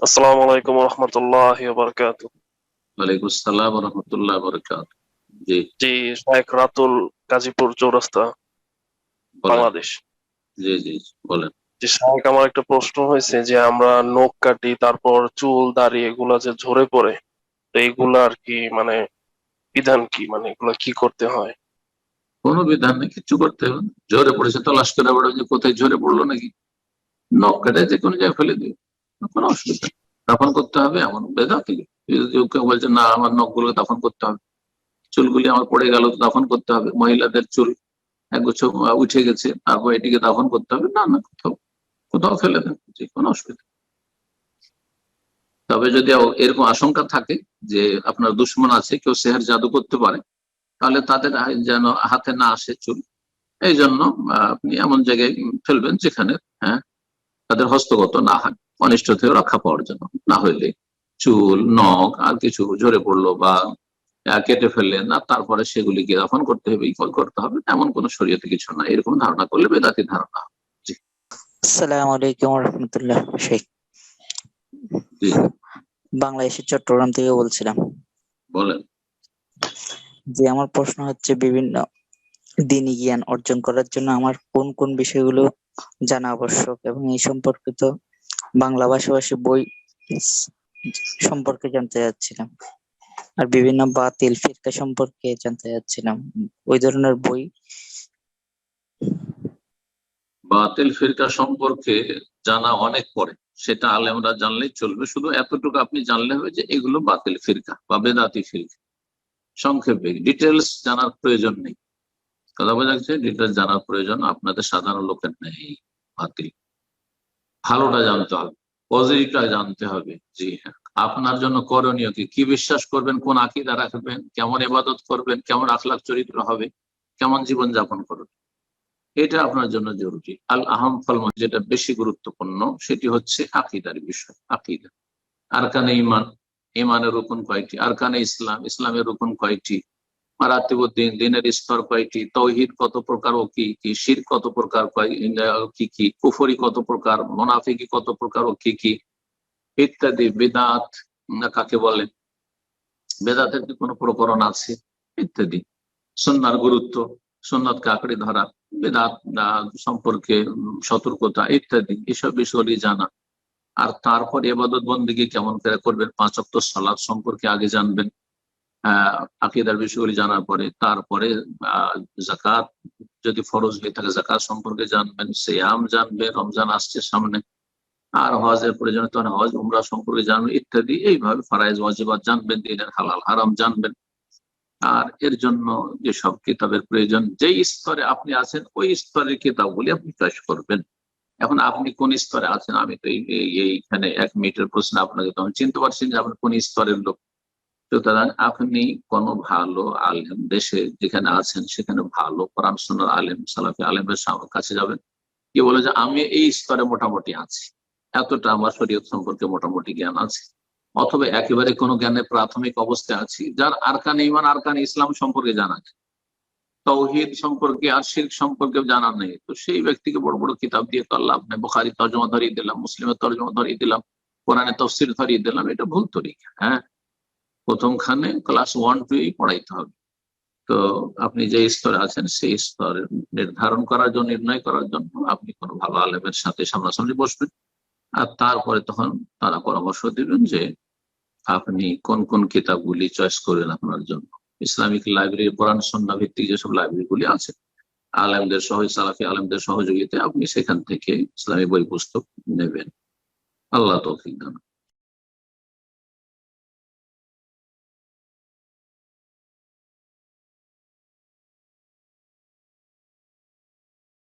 আসসালামু আলাইকুম রহমতুল্লাহ বারকাত ওয়ালাইকুম আসসালাম রহমতুল্লাহ বরকাত জি। জি শেখ রাতুল গাজীপুর চৌরাস্তা বাংলাদেশ। জি জি বলেন। যে শেখ আমার একটা প্রশ্ন হয়েছে যে আমরা নখ কাটি তারপর চুল দাড়ি এগুলা যে ঝরে পড়ে তো এগুলা আর কি মানে বিধান কি? মানে এগুলা কি করতে হয়? কোনো বিধান নেই কিছু করতে হবে ঝরে পড়েছে তলাশ করে বেড়ো যে কোথায় ঝরে পড়ল নাকি? নখ কেটে যে কোনো জায়গায় ফেলে দিও। কোনো অসুবিধা। দাফন করতে হবে এমন বেদা থেকে কেউ বলছে, না, আমার নখগুলো দাফন করতে হবে। চুলগুলি আমার পড়ে গেল তো দাফন করতে হবে। মহিলাদের চুল একগুচ্ছ উঠে গেছে, তারপর এটিকে দাফন করতে হবে। না না, কোথাও কোথাও ফেলে দেন, যে কোনো অসুবিধা তবে যদি এরকম আশঙ্কা থাকে যে আপনার দুশ্মন আছে, কেউ সেহার জাদু করতে পারে, তাহলে তাদের যেন হাতে না আসে চুল এই জন্য আপনি এমন জায়গায় ফেলবেন যেখানে হ্যাঁ তাদের হস্তগত না হয়। অনিষ্ট থেকে রক্ষা পাওয়ার জন্য। না হইলে চুল নখ আর কিছু ঝরে পড়ল বা কেটে ফেললেন না তারপরে সেগুলিকে দফন করতে হবে ইকল করতে হবে এমন কোন শরীয়তে কিছু না এরকম ধারণা করলে বেদাতি ধারণা আসসালামু আলাইকুম রহমতুল্লাহ শেখ। বাংলাদেশের চট্টগ্রাম থেকে বলছিলাম। বলেন। যে আমার প্রশ্ন হচ্ছে বিভিন্ন দিনী জ্ঞান অর্জন করার জন্য আমার কোন কোন বিষয়গুলো জানা আবশ্যক এবং এই সম্পর্কিত বাংলা ভাষাভাষী বই সম্পর্কে জানতে চাচ্ছিলাম। আর বিভিন্ন বাতিল ফিরকা সম্পর্কে জানতে চাচ্ছিলাম। ওই ধরনের বই বাতিল ফিরকা সম্পর্কে জানা অনেক পরে। সেটা আলেমরা জানলেই চলবে। শুধু এতটুকু আপনি জানলে হবে যে এগুলো বাতিল ফিরকা বা বেদাতি ফিরকা। সংক্ষেপে ডিটেলস জানার প্রয়োজন নেই। কথা বোঝা যাচ্ছে ডিটেলস জানার প্রয়োজন আপনাদের সাধারণ লোকের নেই। বাতিল। ভালোটা জানতে হবে পজিটিভটা জানতে হবে। জি হ্যাঁ আপনার জন্য করণীয় কি? কি বিশ্বাস করবেন? কোন আকিদা রাখবেন? কেমন এবাদত করবেন? কেমন আখলাখ চরিত্র হবে? কেমন জীবন যাপন করবেন? এটা আপনার জন্য জরুরি। আল আহম ফলম যেটা বেশি গুরুত্বপূর্ণ, সেটি হচ্ছে আকিদার বিষয়, আকিদা। আরকানে ইমান ইমানের রুকুন কয়টি? আরকানে ইসলাম, ইসলামের রুকুন কয়টি? মারাতিবুদ্দিন দিনের স্তর কয়টি তৌহিদ কত প্রকার ও কি কি? শির কত প্রকার কি কি? কুফরি কত প্রকার? মোনাফিকি কত প্রকার ও কি কি? ইত্যাদি, বেদাত কাকে বলে? বেদাতের কি কোনো প্রকরণ আছে? ইত্যাদি। সন্ন্যার গুরুত্ব সন্ন্যত কাকড়ি ধরা, বেদাত সম্পর্কে সতর্কতা ইত্যাদি, এসব বিষয়গুলি জানা। আর তারপর এবাদত বন্দীকে কেমন করে করবেন? পাঁচ অক্ট সালাদ সম্পর্কে আগে জানবেন। আকিদার বিষয়গুলি জানার পরে, তারপরে জাকাত যদি ফরজ হয়ে থাকে জাকাত সম্পর্কে জানবেন, সিয়াম জানবেন রমজান আসছে সামনে, আর হজের প্রয়োজন তখন হজ, উমরা সম্পর্কে জানবেন ইত্যাদি, এইভাবে ফারাইজ, ওয়াজিবাত জানবেন, দিনের হালাল, হারাম জানবেন। আর এর জন্য যেসব কিতাবের প্রয়োজন, যেই স্তরে আপনি আছেন, ওই স্তরের কিতাবগুলি আপনি চয়েস করবেন। এখন আপনি কোন স্তরে আছেন? আমি তো এই- এই- এইখানে এক মিনিটের প্রশ্ন আপনাকে তখন চিনতে পারছেন যে আপনি কোন স্তরের লোক। সুতরাং আপনি কোন ভালো আলেম দেশে যেখানে আছেন, সেখানে ভালো কোরআন সুন্নার আলেম, সালাফি আলেমের কাছে যাবেন। কি বলে যে, আমি এই স্তরে মোটামুটি আছি। এতটা আমার শরীয়ত সম্পর্কে মোটামুটি জ্ঞান আছে। অথবা একেবারে কোনো জ্ঞানের প্রাথমিক অবস্থায় আছি, যার আরকান ইমান, আরকান ইসলাম সম্পর্কে জানা আছে তৌহিদ সম্পর্কে আর শির্ক সম্পর্কে জানা নেই। তো সেই ব্যক্তিকে বড় বড় কিতাব দিয়ে তো আল্লাহ আপনি বোখারি তর্জমা ধরিয়ে দিলাম, মুসলিমের তর্জমা ধরিয়ে দিলাম কোরআনে তফসির ধরিয়ে দিলাম, এটা ভুল তরিকা হ্যাঁ? প্রথমখানে ক্লাস ওয়ান টু এই পড়াইতে হবে। তো আপনি যে স্তরে আছেন, সেই স্তরে নির্ধারণ করার জন্য, নির্ণয় করার জন্য আপনি কোনো ভালো আলেমের সাথে সামনাসামনি বসবেন। আর তারপরে তখন তারা পরামর্শ দিবেন যে আপনি কোন কোন কিতাবগুলি চয়েস করবেন আপনার জন্য। ইসলামিক লাইব্রেরি কোরআন সন্না ভিত্তিক যেসব লাইব্রেরিগুলি আছে, আলেমদের সহ, সালাফি আলেমদের সহযোগিতায় আপনি সেখান থেকে ইসলামী বই পুস্তক নেবেন। আল্লাহ তৌফিক দান।